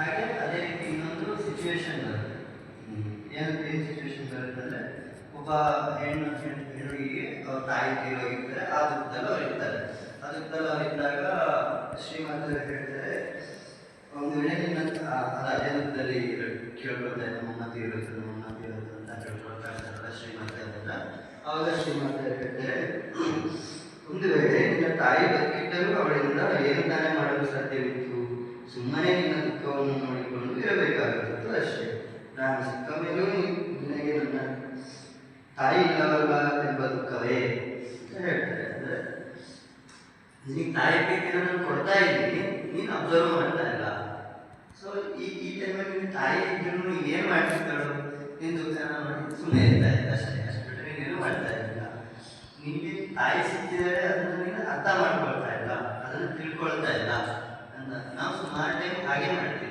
ಹಾಗೆ ಅದೇ ರೀತಿ ಇನ್ನೊಂದು ಸಿಚುವೇಶನ್ ಬರುತ್ತೆ. ಏನು ಏನು ಸಿಚುವೇಶನ್ ಬರುತ್ತೆ ಅಂದರೆ ಒಬ್ಬ ಹೆಣ್ಣು ಹೆಣ್ಣು ಹೆಣ್ಣಿಗೆ ಅವ್ರ ತಾಯಿ ತೀರೋಗಿರ್ತಾರೆ ಆ ದುಃಖದಲ್ಲಿ ಅವ್ರು ಇರ್ತಾರೆ. ಆ ದುಃಖದಲ್ಲಿ ಅವ್ರು ಇದ್ದಾಗ ಶ್ರೀಮಂತರು ಹೇಳ್ತಾರೆ ಒಂದು ವೇಳೆ ನಿನ್ನ ಅದು ದುಃಖದಲ್ಲಿ ಕೇಳ್ಕೊಳ್ತಾ ಇದ್ದ ನಮ್ಮಮ್ಮ ತೀರೋದು ನಮ್ಮಮ್ಮ ತೀರೋದು ಅಂತ ಕೇಳ್ಕೊಳ್ತಾ ಇರ್ತಾರಲ್ಲ ಶ್ರೀಮಂತ ಅವಾಗ ಶ್ರೀಮಂತ ಹೇಳ್ತಾರೆ ಒಂದು ವೇಳೆ ನಿನ್ನ ತಾಯಿ ಬದುಕಿದ್ದರೂ ಅವಳಿಂದ ಏನು ತಾನೇ ಮಾಡಲು ಸಾಧ್ಯವಿತ್ತು ಸುಮ್ಮನೆ ನಿನ್ನ ದುಃಖವನ್ನು ನೋಡಿಕೊಂಡು ಇರಬೇಕಾಗುತ್ತದೆ ಅಷ್ಟೇ. ನಾನು ಸಿಕ್ಕ ಮೇಲೂ ನಿನಗೆ ನನ್ನ ತಾಯಿ ಇಲ್ಲವಲ್ಲ ಎಂಬ ದುಃಖವೇ ಅಂತ ಹೇಳ್ತಾರೆ. ನಿನಗೆ ತಾಯಿ ಪ್ರೀತಿ ನಾನು ಕೊಡ್ತಾ ಇದ್ದೀನಿ, ನೀನು ಅಬ್ಸರ್ವ್ ಮಾಡ್ತಾ ಇಲ್ಲ. ಸೊ ಈ ಈ ಟೈಮಲ್ಲಿ ನಿನ್ನ ತಾಯಿ ಇದ್ದರೂ ಏನು ಮಾಡ್ತಿದ್ದಾಳು ನಿನ್ನ ದುಃಖನ ನೋಡಿ ಸುಮ್ಮನೆ ಇರ್ತಾ ಇಲ್ಲ ಅಷ್ಟೇ. ಅಷ್ಟು ಮಾಡ್ತಾ ಇಲ್ಲ ನಿನಗೆ ತಾಯಿ ಸಿಕ್ಕಿದರೆ ಅದನ್ನು ನೀನು ಅರ್ಥ ಮಾಡ್ಕೊಳ್ತಾ ಇಲ್ಲ, ಅದನ್ನು ತಿಳ್ಕೊಳ್ತಾ ಇಲ್ಲ. ನಾವು ಸುಮಾರು ಟೈಮ್ ಹಾಗೆ ಮಾಡ್ತೀವಿ.